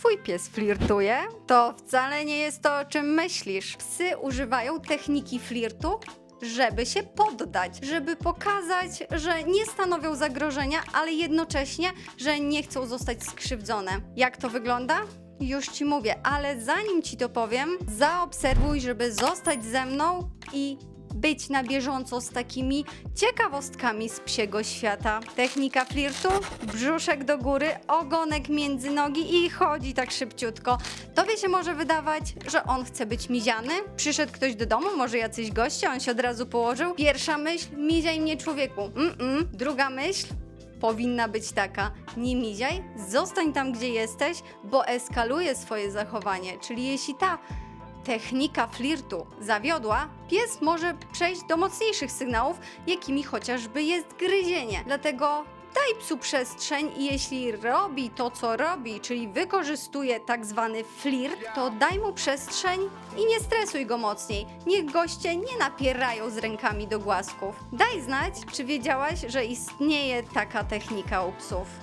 twój pies flirtuje? To wcale nie jest to, o czym myślisz. Psy używają techniki flirtu, żeby się poddać, żeby pokazać, że nie stanowią zagrożenia, ale jednocześnie, że nie chcą zostać skrzywdzone. Jak to wygląda? Już ci mówię, ale zanim ci to powiem, zaobserwuj, żeby zostać ze mną i być na bieżąco z takimi ciekawostkami z psiego świata. Technika flirtu, brzuszek do góry, ogonek między nogi i chodzi tak szybciutko. Tobie się może wydawać, że on chce być miziany. Przyszedł ktoś do domu, może jacyś goście, on się od razu położył. Pierwsza myśl, miziaj mnie człowieku. Mm-mm. Druga myśl, powinna być taka: nie miziaj, zostań tam, gdzie jesteś, bo eskaluje swoje zachowanie. Czyli jeśli ta technika flirtu zawiodła, pies może przejść do mocniejszych sygnałów, jakimi chociażby jest gryzienie. Dlatego daj psu przestrzeń i jeśli robi to, co robi, czyli wykorzystuje tak zwany flirt, to daj mu przestrzeń i nie stresuj go mocniej. Niech goście nie napierają z rękami do głasków. Daj znać, czy wiedziałaś, że istnieje taka technika u psów.